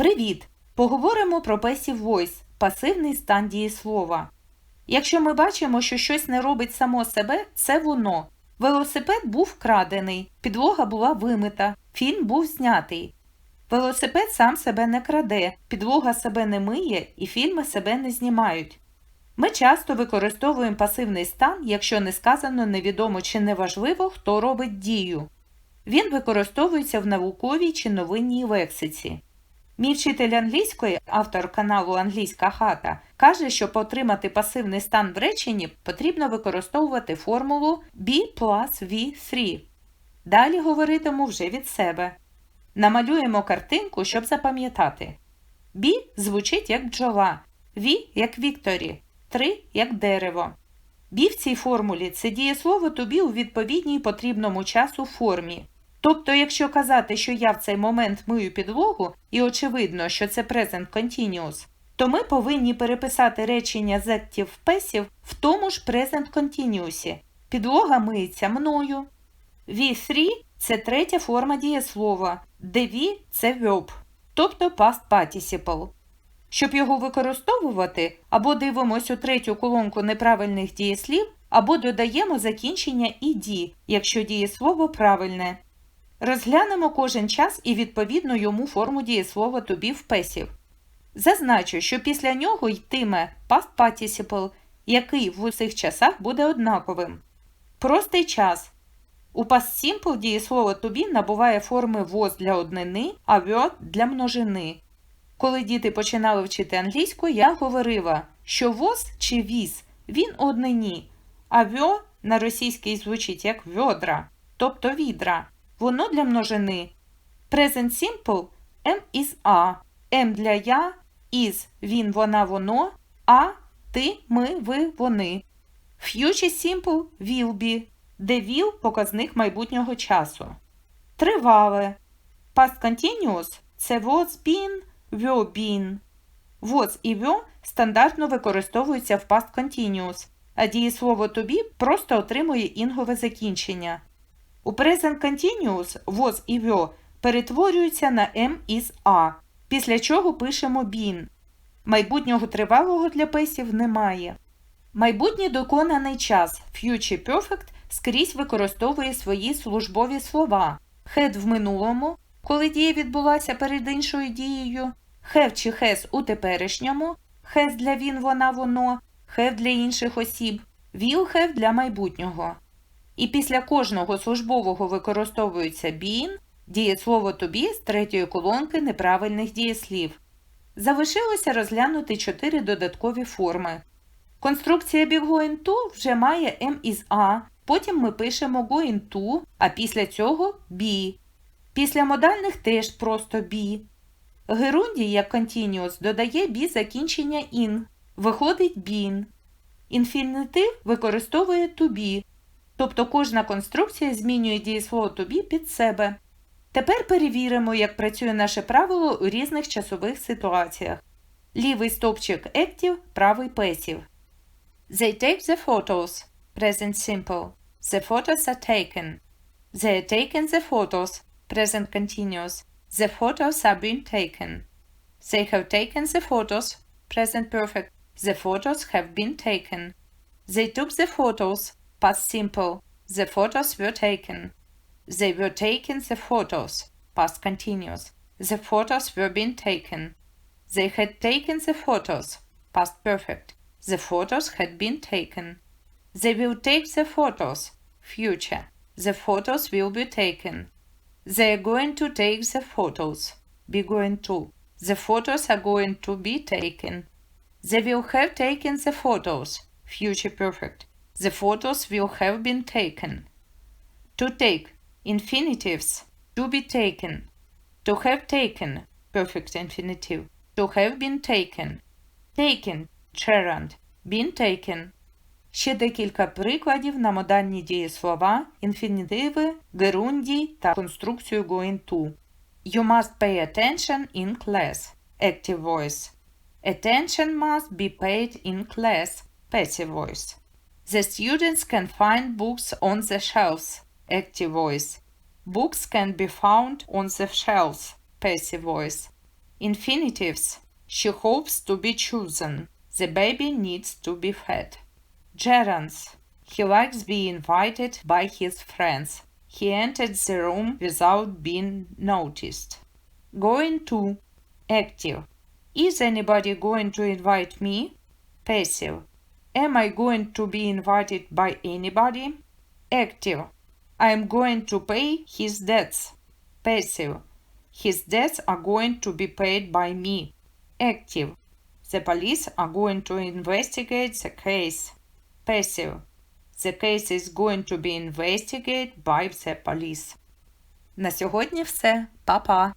Привіт! Поговоримо про passive voice – пасивний стан дієслова. Якщо ми бачимо, що щось не робить само себе, це воно. Велосипед був вкрадений, підлога була вимита, фільм був знятий. Велосипед сам себе не краде, підлога себе не миє і фільми себе не знімають. Ми часто використовуємо пасивний стан, якщо не сказано невідомо чи неважливо, хто робить дію. Він використовується в науковій чи новинній лексиці. Мій вчитель англійської, автор каналу Англійська хата, каже, щоб отримати пасивний стан в реченні, потрібно використовувати формулу B plus V3. Далі говоритиму вже від себе. Намалюємо картинку, щоб запам'ятати. B звучить як бджола, V як Вікторі, 3 як дерево. B в цій формулі це дієслово to у відповідній потрібному часу формі. Тобто, якщо казати, що я в цей момент мию підлогу, і очевидно, що це present continuous, то ми повинні переписати речення з active passive в тому ж present continuous. Підлога миється мною. V3 це третя форма дієслова, де V це verb, тобто past participle. Щоб його використовувати, або дивимося у третю колонку неправильних дієслів, або додаємо закінчення «ed», якщо дієслово правильне. Розглянемо кожен час і відповідно йому форму дієслова to be в passive. Зазначу, що після нього йтиме past participle, який в усіх часах буде однаковим. Простий час. У past simple дієслово to be набуває форми was для однини, а word для множини. Коли діти починали вчити англійську, я говорила, що was чи віз він однині, а вьо на російській звучить як вьодра, тобто відра. Воно для множини. Present Simple M із А. М для я, із він, вона, воно, а, ти, ми, ви, вони. Future Simple will be, де will – показник майбутнього часу. Тривале. Past Continuous це was been, were been. Was і were стандартно використовуються в Past Continuous, а дієслово to be просто отримує інгове закінчення. У Present Continuous was і were перетворюються на M із A, після чого пишемо been. Майбутнього тривалого для песів немає. Майбутній доконаний час Future Perfect скрізь використовує свої службові слова. Had в минулому, коли дія відбулася перед іншою дією, have чи has у теперішньому, has для він, вона, воно, have для інших осіб, will have для майбутнього. І після кожного службового використовується been, дієслово to be з третьої колонки неправильних дієслів. Залишилося розглянути чотири додаткові форми. Конструкція be going to вже має M із A, потім ми пишемо going to, а після цього be. Після модальних теж просто be. Герунді, як continuous, додає be закінчення in, виходить been. Інфінітив використовує to be, тобто кожна конструкція змінює дієслово be під себе. Тепер перевіримо, як працює наше правило у різних часових ситуаціях. Лівий стовпчик active, правий passive. They take the photos. Present simple. The photos are taken. They are taken the photos. Present continuous. The photos are being taken. They have taken the photos. Present perfect. The photos have been taken. They took the photos. Past simple. The photos were taken. They were taken the photos. Past continuous. The photos were being taken. They had taken the photos. Past perfect. The photos had been taken. They will take the photos. Future. The photos will be taken. They are going to take the photos. Be going to. The photos are going to be taken. They will have taken the photos. Future perfect. The photos will have been taken. To take. Infinitives. To be taken. To have taken. Perfect infinitive. To have been taken. Taken. Gerund. Been taken. Ще декілька прикладів на модальні дієслова, інфінітиви, герундій та конструкцію going to. You must pay attention in class. Active voice. Attention must be paid in class. Passive voice. The students can find books on the shelves. Active voice. Books can be found on the shelves. Passive voice. Infinitives. She hopes to be chosen. The baby needs to be fed. Gerunds. He likes being invited by his friends. He entered the room without being noticed. Going to. Active. Is anybody going to invite me? Passive. Am I going to be invited by anybody? Active. I am going to pay his debts. Passive. His debts are going to be paid by me. Active. The police are going to investigate the case. Passive. The case is going to be investigated by the police. На сьогодні все. Па-па!